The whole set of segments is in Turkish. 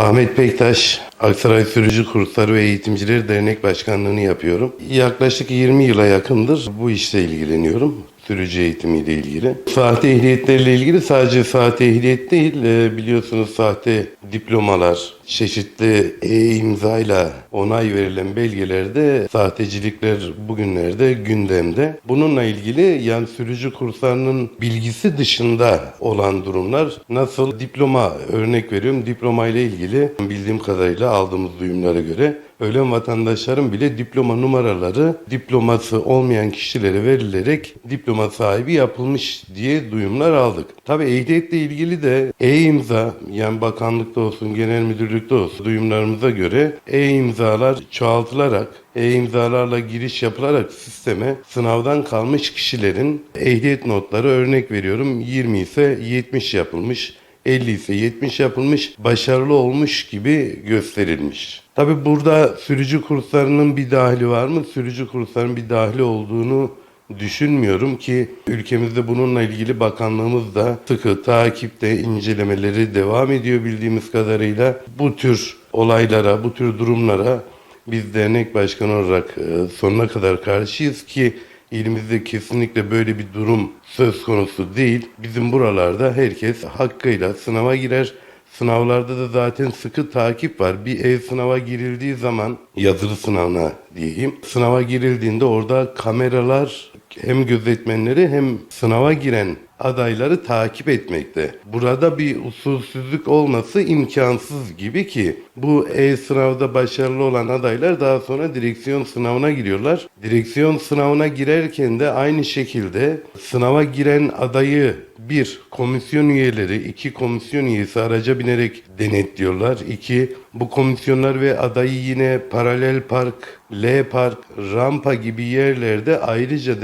Ahmet Pektaş, Aksaray Sürücü Kursları ve Eğitimcileri Dernek Başkanlığı'nı yapıyorum. Yaklaşık 20 yıla yakındır bu işle ilgileniyorum. Sürücü eğitimiyle ilgili. Sahte ehliyetlerle ilgili sadece sahte ehliyet değil, e, biliyorsunuz sahte diplomalar, çeşitli e-imzayla onay verilen belgelerde sahtecilikler bugünlerde gündemde. Bununla ilgili yani sürücü kurslarının bilgisi dışında olan durumlar nasıl diploma örnek veriyorum diploma ile ilgili bildiğim kadarıyla aldığımız duyumlara göre ölen vatandaşların bile diploma numaraları diploması olmayan kişilere verilerek diploma sahibi yapılmış diye duyumlar aldık. Tabi ehliyetle ilgili de e-imza yani bakanlıkta olsun genel müdürlükte olsun duyumlarımıza göre e-imzalar çoğaltılarak e-imzalarla giriş yapılarak sisteme sınavdan kalmış kişilerin ehliyet notları örnek veriyorum 20 ise 70 yapılmış. 50 ise 70 yapılmış, başarılı olmuş gibi gösterilmiş. Tabi burada sürücü kurslarının bir dahili var mı? Sürücü kurslarının bir dahili olduğunu düşünmüyorum ki ülkemizde bununla ilgili bakanlığımız da sıkı takipte incelemeleri devam ediyor bildiğimiz kadarıyla. Bu tür olaylara, bu tür durumlara biz dernek başkanı olarak e, sonuna kadar karşıyız ki ilimizde kesinlikle böyle bir durum söz konusu değil. Bizim buralarda herkes hakkıyla sınava girer. Sınavlarda da zaten sıkı takip var. Bir ev sınava girildiği zaman yazılı sınavına diyeyim. Sınava girildiğinde orada kameralar hem gözetmenleri hem sınava giren adayları takip etmekte. Burada bir usulsüzlük olması imkansız gibi ki bu e-sınavda başarılı olan adaylar daha sonra direksiyon sınavına giriyorlar. Direksiyon sınavına girerken de aynı şekilde sınava giren adayı bir komisyon üyeleri, iki komisyon üyesi araca binerek denetliyorlar. İki bu komisyonlar ve adayı yine paralel park, L park, rampa gibi yerlerde ayrıca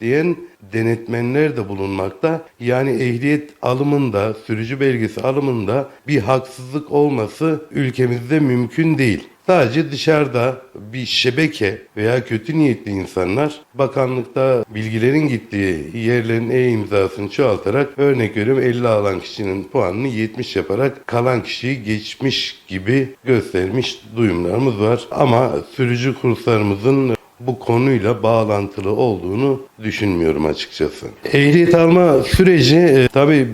denetleyen denetmenler de bulunmakta. Yani ehliyet alımında, sürücü belgesi alımında bir haksızlık olması ülkemizde mümkün değil. Sadece dışarıda bir şebeke veya kötü niyetli insanlar bakanlıkta bilgilerin gittiği yerlerin e-imzasını çoğaltarak örnek veriyorum 50 alan kişinin puanını 70 yaparak kalan kişiyi geçmiş gibi göstermiş duyumlarımız var. Ama sürücü kurslarımızın bu konuyla bağlantılı olduğunu düşünmüyorum açıkçası. Ehliyet alma süreci e, tabii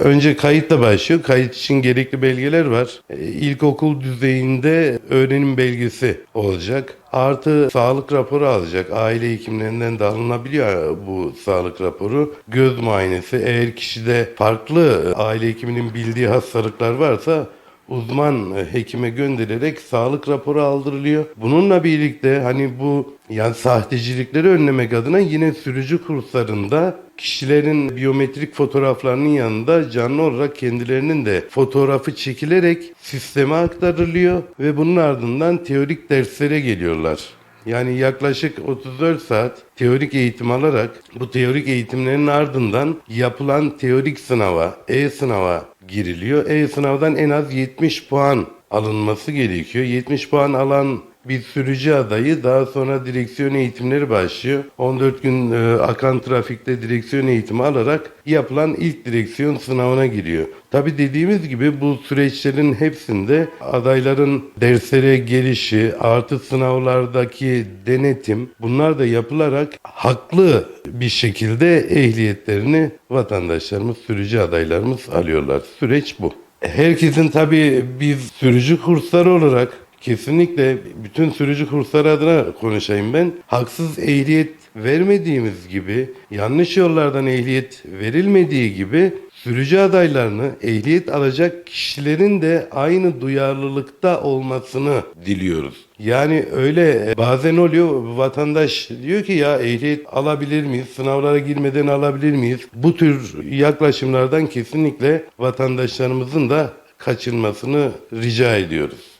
önce kayıtla başlıyor. Kayıt için gerekli belgeler var. E, İlkokul düzeyinde öğrenim belgesi olacak. Artı sağlık raporu alacak. Aile hekimlerinden de alınabiliyor bu sağlık raporu. Göz muayenesi eğer kişide farklı aile hekiminin bildiği hastalıklar varsa uzman hekime gönderilerek sağlık raporu aldırılıyor. Bununla birlikte hani bu yani sahtecilikleri önlemek adına yine sürücü kurslarında kişilerin biyometrik fotoğraflarının yanında canlı olarak kendilerinin de fotoğrafı çekilerek sisteme aktarılıyor ve bunun ardından teorik derslere geliyorlar. Yani yaklaşık 34 saat teorik eğitim alarak bu teorik eğitimlerin ardından yapılan teorik sınava, e-sınava giriliyor. E-sınavdan en az 70 puan alınması gerekiyor. 70 puan alan bir sürücü adayı daha sonra direksiyon eğitimleri başlıyor. 14 gün e, akan trafikte direksiyon eğitimi alarak yapılan ilk direksiyon sınavına giriyor. Tabi dediğimiz gibi bu süreçlerin hepsinde adayların derslere gelişi, artı sınavlardaki denetim bunlar da yapılarak haklı bir şekilde ehliyetlerini vatandaşlarımız, sürücü adaylarımız alıyorlar. Süreç bu. Herkesin tabii biz sürücü kursları olarak kesinlikle bütün sürücü kursları adına konuşayım ben. Haksız ehliyet vermediğimiz gibi, yanlış yollardan ehliyet verilmediği gibi sürücü adaylarını ehliyet alacak kişilerin de aynı duyarlılıkta olmasını diliyoruz. Yani öyle bazen oluyor vatandaş diyor ki ya ehliyet alabilir miyiz? Sınavlara girmeden alabilir miyiz? Bu tür yaklaşımlardan kesinlikle vatandaşlarımızın da kaçınmasını rica ediyoruz.